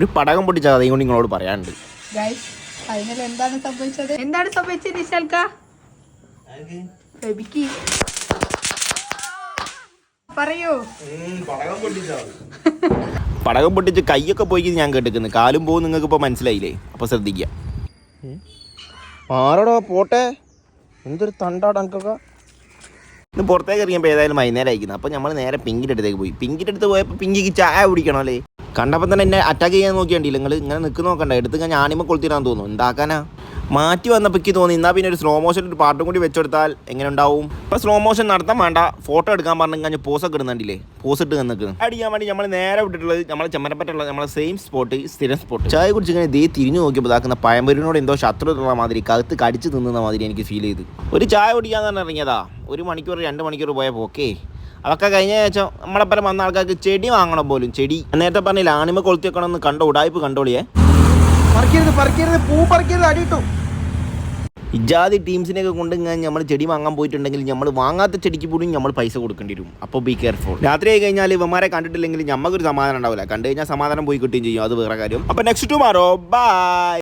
ഒരു പടകം പൊട്ടിച്ച കഥയും കൊണ്ട് നിങ്ങളോട് പറയാനുണ്ട്. ഫൈനൽ എന്താണ് സംഭവിച്ചത്? എന്താണ് സംഭവിച്ചത് നിശാൽക്ക? ബേബിക്ക്. പറയൂ. പടകം പൊട്ടിച്ച്? കൈയൊക്കെ പോയി ഞാൻ കേട്ടിക്കുന്നു കാലും പോകും നിങ്ങൾക്ക് ഇപ്പോൾ മനസ്സിലായില്ലേ? അപ്പോൾ ശ്രദ്ധിക്ക. ആരോടോ പോട്ടെ? എന്തൊരു തണ്ടാടാ എനിക്കൊക്കെ ഇന്ന് പുറത്തേക്ക് ഇറങ്ങിയപ്പോൾ ഏതായാലും വൈകുന്നേരം അയക്കുന്നത് അപ്പോൾ നമ്മൾ നേരെ പിങ്കിന്റെ അടുത്തേക്ക് പോയി. പിങ്കിന്റെ അടുത്ത് പോയപ്പോൾ പിങ്കിക്ക് ചായ കുടിക്കണം അല്ലേ? കണ്ടപ്പോൾ തന്നെ എന്നെ അറ്റാക്ക് ചെയ്യാൻ നോക്കിയണ്ടില്ല? നിങ്ങൾ ഇങ്ങനെ നിൽക്കുന്ന നോക്കണ്ട. എടുത്ത് ഞാൻ ഞാനിമ കൊളുത്തിടാൻ തോന്നുന്നു. ഉണ്ടാക്കാനാ മാറ്റി വന്നപ്പോൾ എനിക്ക് തോന്നി എന്നാൽ പിന്നെ ഒരു സ്ലോ മോഷൻ ഒരു പാട്ടും കൂടി വെച്ചെടുത്താൽ എങ്ങനെ ഉണ്ടാവും ഇപ്പോൾ സ്ലോ മോഷൻ നടത്താൻ വേണ്ട. ഫോട്ടോ എടുക്കാൻ പറഞ്ഞു കഴിഞ്ഞാൽ പോസൊക്കെ ഇടുന്നുണ്ടല്ലേ? പോസ് ഇട്ട് നിൽക്കുന്നു അടിക്കാൻ വേണ്ടി നമ്മൾ നേരെ വിട്ടിട്ടുള്ളത് നമ്മളെ ചെമ്മരപ്പറ്റുള്ള നമ്മളെ സെയിം സ്പോട്ട് സ്ഥിരം സ്പോട്ട് ചായ കുടിച്ച് ഇങ്ങനെ ദേ തിരിഞ്ഞു നോക്കിയപ്പോൾ ഇതാക്കുന്ന പയമ്പരിനോട് എന്തോ ശത്രുത മാതിരി കഴുത്ത് കടിച്ച് തിന്നുന്ന മാതിരി എനിക്ക് ഫീൽ ചെയ്ത്. ഒരു ചായ കുടിക്കാന്ന് പറഞ്ഞിറങ്ങിയതാ ഒരു മണിക്കൂർ രണ്ട് മണിക്കൂർ പോയ പോക്കേ അതൊക്കെ കഴിഞ്ഞ ശേഷം നമ്മളെപ്പരം വന്ന ആൾക്കാർക്ക് ചെടി വാങ്ങണം പോലും. ചെടി. നേരത്തെ പറഞ്ഞില്ല ആണിമ കൊളുത്തി വെക്കണമെന്ന് കണ്ടോ ഉടായ്പ് കണ്ടോളിയേ? പറിക്കരുത് പറിക്കരുത് പൂ പറിക്കരുത് അടിയിട്ടു ഇജാതി ടീംസിനെയൊക്കെ കൊണ്ട് കഴിഞ്ഞാൽ നമ്മൾ ചെടി വാങ്ങാൻ പോയിട്ടുണ്ടെങ്കിൽ നമ്മൾ വാങ്ങാത്ത ചെടിക്ക് പോലും നമ്മൾ പൈസ കൊടുക്കേണ്ടി വരും. അപ്പോൾ ബി കെയർഫുൾ രാത്രി ആയി കഴിഞ്ഞാൽ ഇവന്മാരെ കണ്ടിട്ടില്ലെങ്കിൽ നമുക്കൊരു സമാധാനം ഉണ്ടാവില്ല. കണ്ടു കഴിഞ്ഞാൽ സമാധാനം പോയി കിട്ടുകയും ചെയ്യും. അത് വേറെ കാര്യം. അപ്പോൾ നെക്സ്റ്റ് ടുമാറോ ബൈ